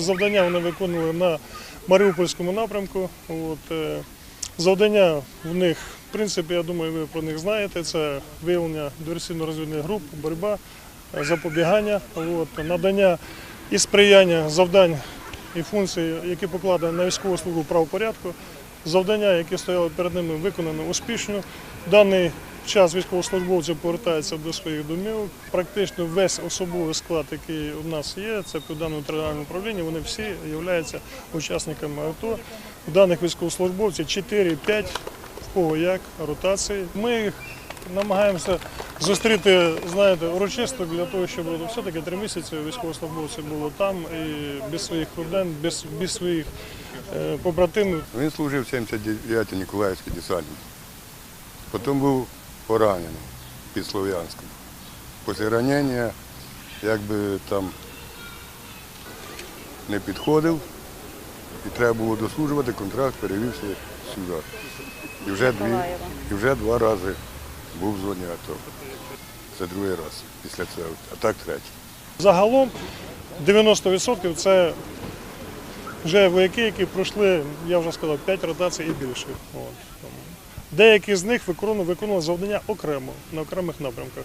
Завдання вони виконували на Маріупольському напрямку. От, е, завдання в них, в принципі, я думаю, ви про них знаєте. Це виявлення диверсійно-розвідних груп, боротьба, е, запобігання, от, надання і сприяння завдань і функцій, які покладені на військову службу правопорядку. Завдання, які стояли перед ними, виконано успішно. Даний час військовослужбовці повертаються до своїх домів. Практично весь особовий склад, який у нас є, це південне територіальне управління, вони всі являються учасниками АТО. У даних військовослужбовців 4-5, в кого як, ротації. Ми їх намагаємося зустріти, знаєте, урочисто для того, щоб все-таки три місяці військовослужбовці було там і без своїх родин, без, без своїх е, побратимів. Він служив в 79-й Ніколаївській десантні. Потім був поранений під Слов'янськом. Після ранення якби там не підходив і треба було дослужувати, контракт перевівся сюди. І вже, дві, і вже два рази був в зоні АТО. Це другий раз після цього, а так третій. Загалом 90% це вже вояки, які пройшли, я вже сказав, 5 ротацій і більше. От. Деякі з них виконували, завдання окремо на окремих напрямках.